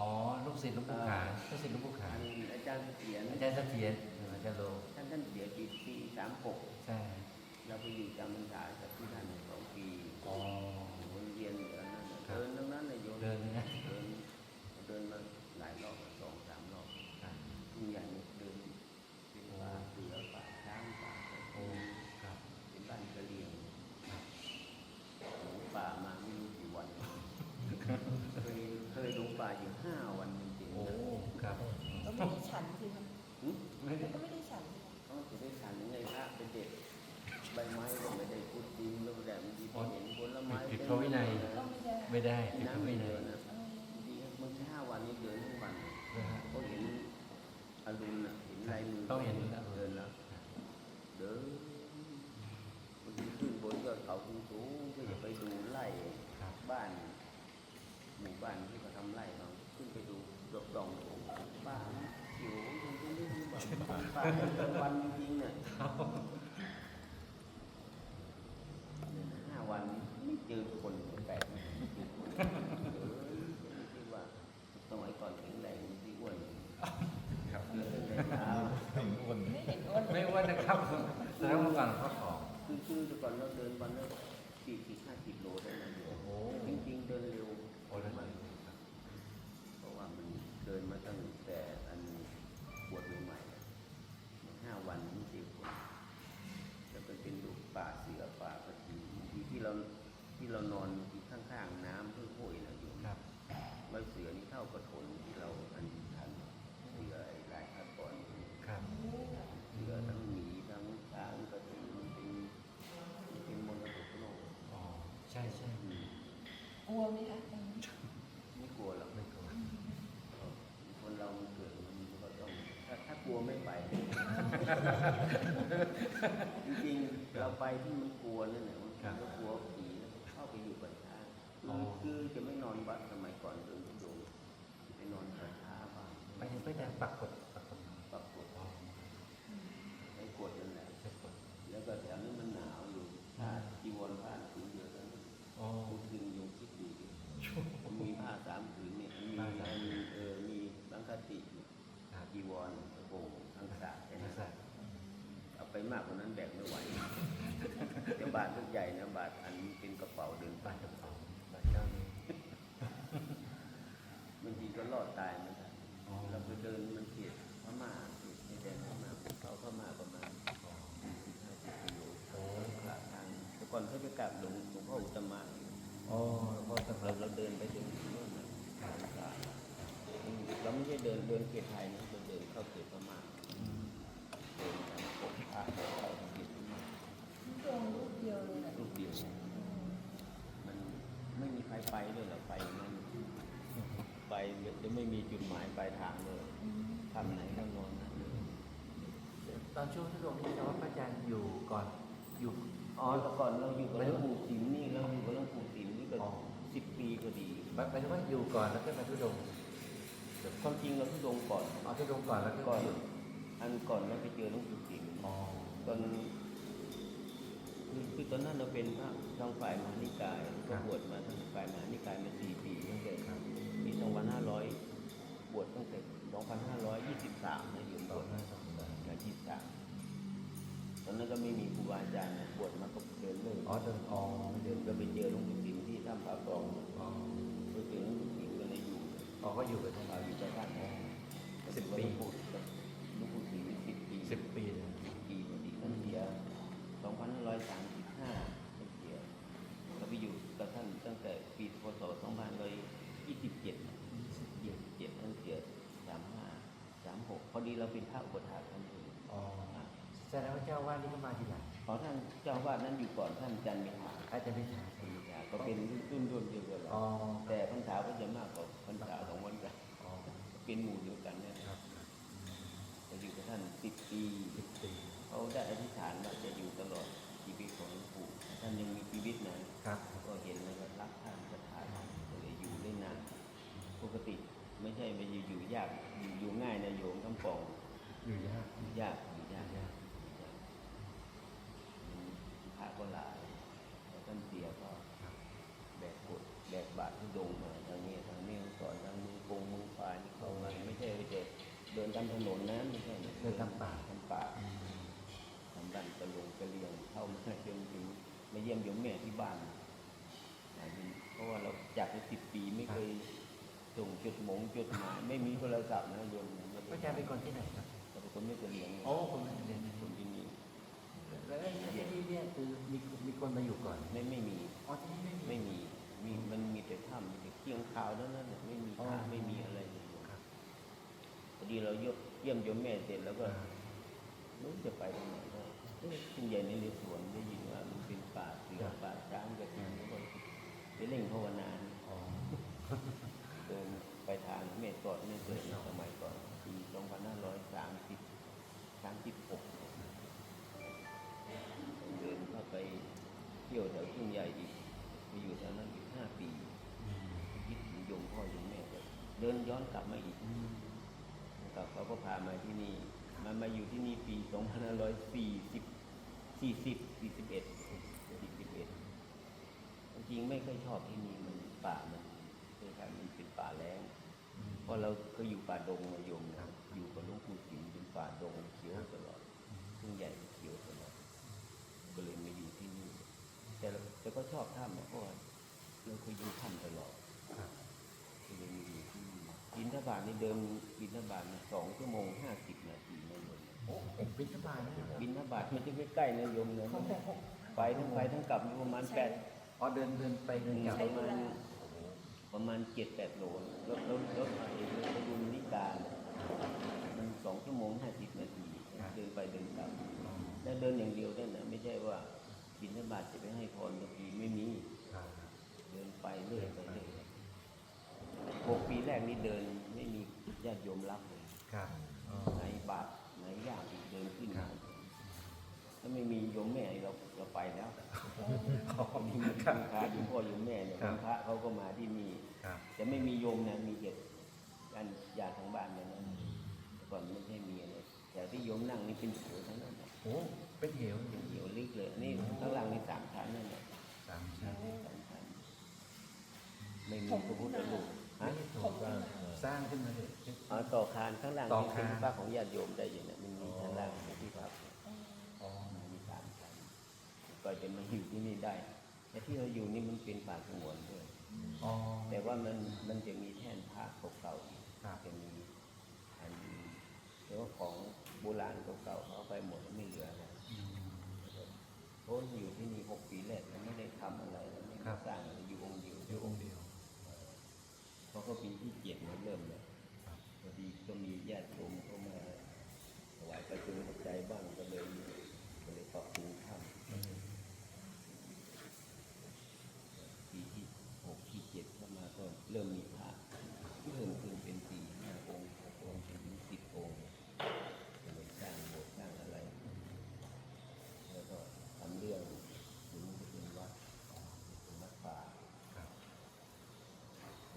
อ๋อ ลูกศิษย์หลูกปู่ขานลูกศิษย์หลูกปู่ขาอันนอาจารย์เขียนอาจารย์เสถียรอาจารย์โลท่านท่านเสียปีปีสามหกใช่ เราไปอยู่จำพรรษากับที่ท่านสองปีอ๋อวนเวียนอยู่อันนั้นน่ะครับเดินทั้งนั้นเลยโยมเดินเลยนะเดินเดินมาหลายรอบสองสามรอบครับทุ่งใหญ่นี่เดินเป็นป่าเสือป่าช้างป่า โอ้ครับ เป็นบ้านกะเหรี่ยง ครับ หลงป่ามาไม่รู้กี่วัน เคยเคยหลงป่าอยู่ห้าวันจริงๆ โอ้ นะครับ ก็ไม่ได้ฉันสิคะ หึ ไม่ได้ ก็ไม่ได้ฉันสิคะ เขาจะได้ฉันยังไงพระเป็นเด็กใบไม้ก็ไม่ได้พูดจริงแล้วแต่บางทีไปเห็นผลไม้ ผิดพระวินัย ก็ ไม่ได้ไม่ได้ผิดพระน้ำไม่นัเดิยนนะบางทีมันห้าวันนี้เดินทั้งวันนะฮะเขาเห็นอรุณน่ะเห็นลายมือต้องเห็นแล้วเดินแล้วเดินบางทีขึ้นบนยอดเขาสูงๆก็จะไปดูไร่บ้านหมู่บ้านที่เขาทำไร่เขาขึ้นไปดูดอกดองโอ้โหป่าเขียวจนไม่รู้ป่ากลางวันจริงๆเนี่ยเนี่ยนะห้าวันไม่เจอคนแปลกๆไม่เจอคนเออไม่คิดว่าสมัย ก่อนแข็งแรงที่อ้วนครับเดินตั้งแต่เช้าไม่เห็นอ้วนไม่อ้วนนะครับแสดงว่าเมื่อก่อนเขาผอมคือคือแต่ก่อนเราเดินวันละสี่สิบห้าสิบโลได้นะโยมโอ้จริงๆเดินเร็วโอ้แล้วมันเพราะว่ามันเดินมาตั้งแต่อันบวชใหม่ๆอะห้าวันไม่เจอคนแล้วก็เป็นลูกป่าเสือป่ากระทิงที่ที่เรา ที่เรานอนอยู่ข้างๆน้ำเพื่อโวยนะโยมครับใบเสือนี่เท่ากระถนที่เราอันทันเสือไอ้ลายพัดก่อนครับเสือทั้งหมีทั้งช้างกระทิงมันเป็นมันเป็นมรดกโลกอ๋อใช่ใช่อืมกลัวไหมคะตอนนั้นไม่กลัวหรอกไม่กลัวคนเรามันเกิดมันก็ต้องถ้าถ้ากลัวไม่ไป จริงๆเราไปที่มันกลัวนั่นแหละมันก็กลัวผีนะเข้าไปอยู่ป่าช้า คือคือจะไม่นอนวัดสมัยก่อนเดินทุดงค์ไปนอนป่าช้าบ้างไปไปแต่ปักกดปักกดปรับกฏอ๋อไปกดนั่นแหละใช่กดแล้วก็แถวนี้มันหนาวอยู่ผ้าจีวรผ้าผืนเดียวกันอ๋อทุกคืนโยมคิดดูดิผมมีผ้าสามผืนเนี่ยมีมอันเออมีบังคติจีวรกระโปรงทั้งสาแค่นันั้นสัตว์เอาไปมากกว่านั้นแบกไม่ไหวแต่บาทลูกใหญ่นะบาทอันเป็นกระเป๋าเดินไป ปากกระเป๋าปากเจ้านี้ บางทีก็ รอดตายเหมือนกันอ๋อเราไปเดินมันเขียดพม่าเขียดในแดนพม่าเขาพม่าประมาณอ๋อ50กิโลโอ้ขาทางแต่ก่อนเขาจะกลับหลวงหลวงพ่ออุตตมะอยู่อ๋อแล้วก็สำหเรารับเราเดินไปถึงนู่นนะทางสายเราไม่ใช่เดินเดินเขตไทยนะเราเดินเข้าเขตพม่า อืม เดินทางปกพระเข้าเขตพม่า โดนลูกเดียวเลยนะ รูปเดียว มันไม่มีใครไปด้วยเหรอไปมันไปจะไม่มีจุดหมายป ลายทางเลยอืมทำไหนก็นอนนั้นเลยตอนช่วงที่ลงนี่แต่ว่าพระอาจารย์อยู่ก่อนอยู่อ๋อแต่ก่อนเราอยู่กับหลวงปู่สิมนี่เราอยู่กับหลวงปู่สิมนี่ก็อ๋อสิบปีก็ดีหมายหมายถึงว่าอยู่ก่อนแล้วก็มาทุดงค์ความจริงเราทุดงค์ก่อนเอาทุดงค์ก่อนแล้วก็ก่อนอยู่อันก่อนเราไปเจอหลวงปู่สิมอ๋อตอนคือคือตอนนั้นเราเป็นพระทางฝ่ายมหานิกายก็บวชมาทางฝ่ายมหานิกายมาสี่ปีตั้งแต่ครับปีสองพันห้าร้อย บวชตั้งแต่สองพันห้าร้อยยี่สิบสามนะอยู่สบอวงชห้าสองสามกับยี่สิบสามตอนนั้นก็ไม่มีครูบาอาจารย์นะบวชมาก็เดินเล่นอ๋อเดินอ๋อเดินก็ไปเจอหลวงปู่สิมที่ถ้ำผาปองอ๋อไปเจอหลวงปู่สิมก็เลยอยู่อ๋อก็อยู่กับท่านเราอยู่ใกล้บ้านสิบปีหลวงปู่กับหลวงปู่สิมสิบปีสิบปีเลย ปีพอดีท่านเสียสองพันห้าร้อยสามสิบห้าท่านเสียเราไปอยู่กับท่านตั้งแต่ปีพศสองพันร้อยยี่สิบเจ็ดยี่สิบเจ็ดท่านเสียสามห้าสามหกพอดี เราเป็นพระอุปถากท่านเองอ๋อแสดงว่าเจ้าว่านี่ก็มาทีหลังขอท่านเจ้าอาวาดนั้นอยู่ก่อนท่านจันทร์มิหาอาจจะไม่ใช่ท่านมิหาก็เป็นรุ่นรุ่นเดียวกันเราอ๋อแต่พรรษาก็จะมากกว่าพรรษาของวันกันอ๋อเป็นหมู่เดียวกันเนี่ยครับจะอยู่กับท่านสิบปีสิบปีเขาได้อธิษฐานว่าจะอยู่ตลอดชีวิตของหลวงปู่ท่านยังมีชีวิตนะ ครับ ก็เห็นแล้วก็รักท่านศรัทธาท่านก็เลยอยู่ได้นาน ปกติไม่ใช่ไปอยู่อยู่ยากอยู่อยู่ง่ายนะโยมทั้งปอง อยู่ ยากอยู่ยากยากพระก็หลายแล้วท่านเสียก็แบกกดแบกบาตรทุดงค์มาทางนี้ทางนี้สอนทางมือกงมือไฟเดินตามถนนนะไม่ใช่เดินตามป่าตามป่าทำบันกระลงกระเลียงเข้ามาจนถึงมาเยี่ยมโยมแม่ที่บ้านเพราะว่าเราจากไปสิบปีไม่เคยส่งจดหมงจดหมายไม่มีโทรศัพท์นะโยมพระอาจารย์เป็นคนที่ไหนครับ คนไม่เคยเลี้ยงโอ้คนไม่ได้เรียนคนที่นี่แล้วไอ้ที่นี่เนี่ยคือมีมีคนมาอยู่ก่อน ไม่ไม่มีอ๋อที่นี่ไม่มีไม่มีมีมันมีแต่ถ้ำมีแต่เคียงคาวเท่านั้นน่ะไม่มีอ๋อพระไม่มีอะไรเลยครับพอดีเราเยี่ยมเยี่ยมโยมแม่เสร็จแล้วก็ไม่รู้จะไปตรงไหนก็เอ๊ะคุณใหญ่ในเรือสวนได้ยินว่ามันเป็นป่าเสือป่าช้างกระทิงแล้วก็ไปเล่งภาวนาอ๋อเดินไปทางเมตกอดไม่เกิดสมัยก่อนปี 2530 36เดินเข้าไปเที่ยวแถวทุ่งใหญ่อีกไปอยู่แถวนั้นอีก5ปีคิดถึงโยมพ่อโยมแม่เดินย้อนกลับมาอีกกับเขาก็พามาที่นี่มามาอยู่ที่นี่ปี 2540 40 41 41จริงไม่ค่อยชอบที่นี่มันป่ามันคล้ายๆมันเป็นป่าแล้งเพราะเราเคยอยู่ป่าดงมาโยมนะ ใหญ่เขียวตลอดก็เลยมาอยู่ที่นี่ แต่เราแต่ก็ชอบถ้ำนะเพราะว่าเราเคยอยู่ถ้ำตลอดครับก็เลยมาอยู่ที่นี่บินทบาทนี่เดินบินทบาทสองชั่วโมงห้าสิบนาทีนะโยมโอ้ผมบินสบายนะบินทบาทไม่ใช่ใกล้ๆนะโยมนะไปทั้งไปทั้งกลับอยู่ประมาณแปดอ๋อเดินเดินไปเดินกลับประมาณประมาณเจ็ดแปดโลรถรถรถไอ้รถดุลนิการมันสองชั่วโมงห้าสิบนาที เดินไปเดินกลับแล้วเดินอย่างเดียวได้นะไม่ใช่ว่าบินทบาทจะไปให้พรบางทีไม่มีครับเดินไปเรื่อยไปเรื่อยหกปีแรกนี่เดินไม่มีญาติโยมรับเลยครับอ๋อไหนบาทไหนยากอีกเดินขึ้นครัมาบถ้าไม่มีโยมแม่เราเราไปแล้วขอบพอคุดีณมีครับพาโยมพ่อโยมแม่เนี่ยครับพระเขาก็มาที่นี่ครับแต่ไม่มีโยมนะมีเด็กญาติญาติทางบ้านเนี่ยนะแต่ก่อนไม่ใช่มีอะไร แต่ที่โยมนั่งนี่เป็นเขียวทั้งนั้นนะโอ้เป็นเหวเป็นเขียวลิกเลยอันนี่ข้างล่างนี่สามชั้นนั่นแหละสามชั้นสามชั้นไม่มีพระพุทธรูปฮะของจริงสร้างขึ้นมาเลยอ๋อต่อคานข้างล่างต่อนี่คาน เป็นพระของญาติโยมได้อยู่เนี่ยมันมีชั้นล่างเป็นที่พักอ๋อมีสามชั้นก็จะมาอยู่ที่นี่ได้แต่ที่เราอยู่นี่มันเป็นป่าสงวนด้วย อ๋อ แต่ว่ามันมันจะมีแท่นพระเก่าๆอีกครับ จะมีอันแต่ว่าของ โบราณเก่าๆเขาเอาไปหมดแล้วไม่เหลือแล้วอืมเพราะอยู่ที่นี่หกปีแรกเราไม่ได้ทำอะไรเราไม่ครัได้บสร้างอะไรอยู่องค์เดียวอยู่องค์เดียวเพราะก็ปีที่เจ็ดเราเริ่มเลยครับพอดีก็มีญาติโยมเข้ามาถวายประจุปัจจัยบ้างก็เลยก็เลยปรับปรุงถ้ำอืมปีที่หกที่เจ็ดเข้ามาก็เริ่มมีพระเพิ่มขึ้นเป็นสี่ห้าองค์หกองค์ถึงสิบองค์ก็เลยสร้างโบสถ์สร้างอะไร แล้วก็ทำเรื่องถึงจะเป็นวัดเป็นวัดป่า ครับ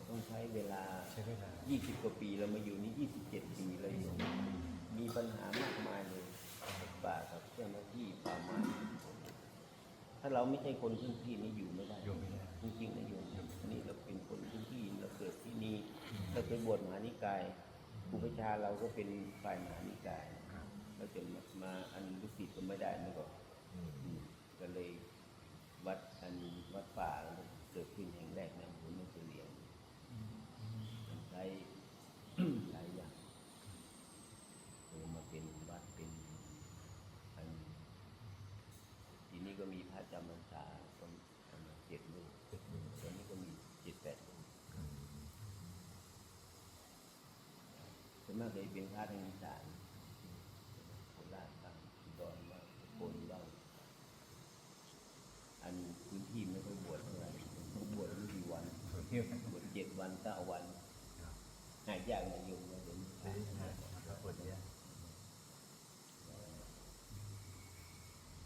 ต้องใช้เวลา ใช้เวลา 20 กว่าปีเรามาอยู่นี่ 27 ปีเลยอยู่มีปัญหามากมายเลยป่ากับเจ้าหน้าที่ป่าไม้ถ้าเราไม่ใช่คนพื้นที่นี่อยู่ไม่ได้อยู่ไม่ได้จริงๆนะโยมนี่เราเป็นคนพื้นที่เราเกิดที่นี่เราเคยบวชมหานิกายครูประชาเราก็เป็นฝ่ายมหานิกายครับเราจะมามาอันลูกศิษย์ก็ไม่ได้มันก็อืมก็เลยวัดอันวัดป่าเกิดขึ้นแห่งแรกนะผมไม่เคยเรียน อืมอืม มันใช้ หลายอย่างเลยมาเป็นวัดเป็นอันทีนี้ก็มีพระจำพรรษาก็ประมาณเจ็ดรูป เป็นอยู่ ตอนนี้ก็มีเจ็ดแปดรูป อืม ส่วน มากเลยเป็นพระทางอีสานโคราชบ้างอุดรบ้างสกลบ้างอันพื้นที่ไม่ค่อยบวชเท่าไหร่บวชไม่กี่วันส่วนเที่ยวบวชเจ็ดวันเก้าวันครับหายากนะโยมนะเดี๋ยวนี้เดี๋ยวนี้นะครับวันนี้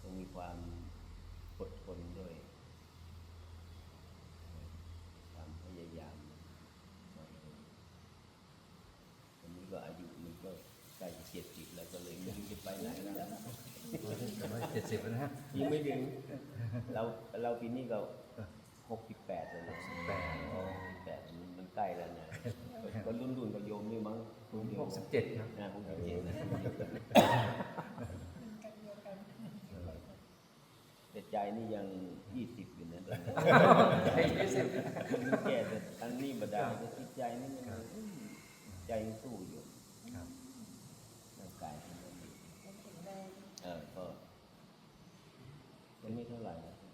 ต้องมีความอดทนด้วย ความพยายามวันนี้ก็อายุมันก็ ใกล้เจ็ดสิบแล้วก็เลยไม่รู้จะไปไหนแล้ว เจ็ดสิบแล้วนะฮะยังไม่ถึงเราเราปีนี้ก็หกสิบแปดแล้วนะแปดอ๋อแปดมันมันใกล้แล้วนะก็รุ่นรุ่นๆกับโยมนี่มั้งผมหกสิบเจ็ดครับนะผมเห็นนะกันเดียวกันแต่ใจนี่ยังยี่สิบอยู่นะตอนนี้ใช่ยี่สิบมันแก่แต่อันนี้บดาแต่จิตใจนี่มันอืมใจยังสู้อยู่ครับร่าง กายมันยังดียังแข็งแรงเออก็ยังไม่เท่าไหร่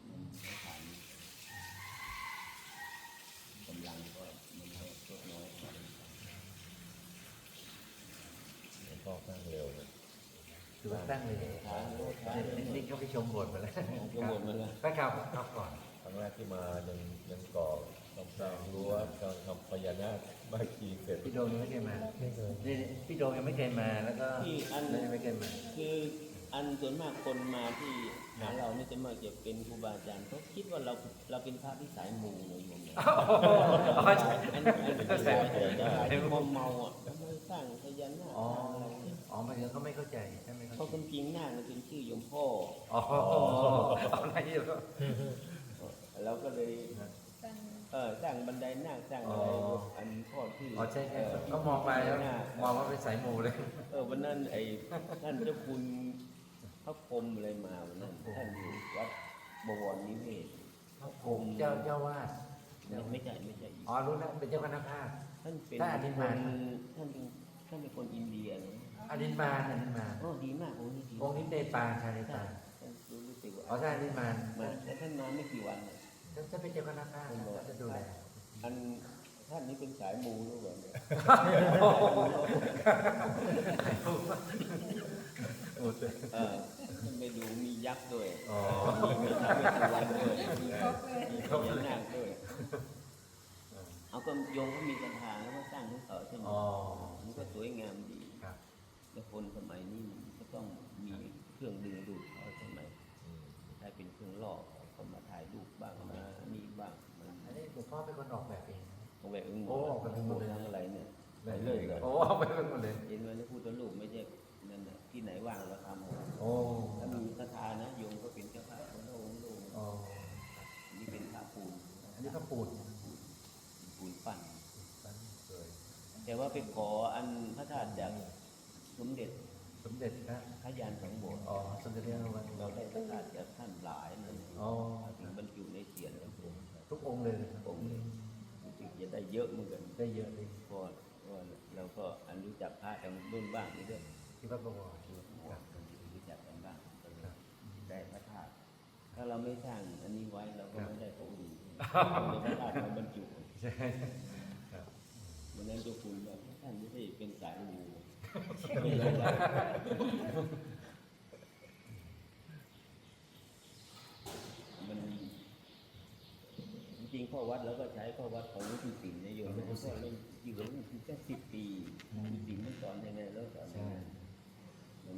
มันไม่ผ่านกำลังก็มันก็ลดน้อยก็ตั้งเร็วนะถือว่าตั้งเลยนี่นี่ก็ไปชมบทมาแล้วชมบทมาแล้วก็ครับครับก่อนครั้งแรกที่มายังยังก่อ กำแพงรั้วกำลังทำพญานาคบ้านคีเสร็จพี่โดมยังไม่เคยมาไม่เคยนี่พี่โดมยังไม่เคยมาแล้วก็ที่อัน แล้วยังไม่เคยมาคืออันส่วนมากคนมาที่หาเราเนี่ยจะมากจะเป็นครูบาอาจารย์เขาคิดว่าเราเราเป็นพระที่สายมูเลยโยมเนี่ยอ๋อใช่อันอันเป็นสายแต่สายเมาเมาๆอะทำไมสร้างพญานาคอ๋อสร้างอะไรเนี่ยอ๋อหมายถึงเขาไม่เข้าใจใช่ไหมเพราะคนจริงนาคมันเป็นชื่อโยมพ่อ อ๋ออะไรอยู่เราก็เลยกัน เออสร้างบันไดนาคสร้างอะไรอันพ่อชื่ออ๋อใช่ใช่เก็มองไปแล้วนาคมองว่าเป็นสายมูเลย เออวันนั้นไอ้ท่านเจ้าคุณพระพรหมอะไรมาวันนั้นท่านอยู่วัดบวรนิเวศผมเจ้าเจ้าวาดไม่ใช่ไม่ใช่อ๋อรู้แล้วเป็นเจ้าคณะภาค ท่านเป็นท่านอธิคมาน นท่านเป็นท่านเป็นคนอินเดียนะอดินมานอดินมานโอ้ดีมากองค์นี้ดีองค์นี้เนปาลชาเนปาลท่านรู้สึกว่าอ๋อใช่อดินมาน มาแต่ท่านมาไม่กี่วันน่ะ จะเป็นเจ้าคณะภาคจะดูแลอันท่านนี้เป็นสายมูหรือเปล่าเนี่ยเออไปดูมียักษ์ด้วยอ๋อมีท้าวเวสสุวรรณด้วยมีครบเลยมีพญานาคด้วย เอาก็โยมก็มีศรัทธาแล้วก็สร้างขึ้นต่อใช่ไหมอ๋อมันก็สวยงามดีครับแล้วคนสมัยนี้มันก็ต้องมีเครื่องดึงดูด พ่อเป็นคนออกแบบเองเอาแหวกอึ้งโอ้ออกแบบหมดเลย ทั้งอะไรเนี่ยได้เลิกเลยโอ้ออกแบบหมดเลยเห็นไหมที่พูดว่าลูกไม่ใช่นั่นน่ะที่ไหนว่างเราทำหมดโอ้ถ้ามีศรัทธานะโยมก็เป็นเจ้าภาพของพระองค์โลกอ๋อนี่เป็นพระปูนอันนี้ก็ปูนปูนปั้นเคยแต่ว่าไปขออันพระธาตุจากสมเด็จสมเด็จนะพระยานสังโบสถ์อ๋อสมเด็จพระวันเราได้พระธาตุจากท่านหลายเลย องค์เลยนะครับองค์เลยรู้สึกจะได้เยอะเหมือนกันได้เยอะเลยเพราะว่าเราก็อันรู้จักพระทางรุ่นบ้างนี่ด้วยที่วัดบวรครับรู้จักกันบ้างก็เลยได้พระธาตุถ้าเราไม่สร้างอันนี้ไว้เราก็ไม่ได้ของดีเราไม่ได้พระธาตุมาบรรจุใช่ครับวันนั้นเจ้าคุณแบบท่านไม่ได้เป็นสายมูมันจริงๆ ข้อวัดแล้วก็ใช้ข้อวัดของวิธีศิลป์นโยมไม่ใช่เล่นอยู่กับมันแค่สิบปีวิธีศิลป์มันสอนยังไงแล้วสอนยังไงมัน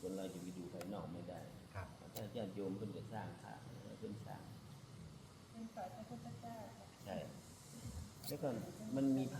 คนเราจะไปดูภายนอกไม่ได้ครับถ้าญาติโยมเพิ่นจะสร้างพระเพิ่นสร้างเป็นฝ่ายพระพุทธเจ้าใช่แล้วก็มันมี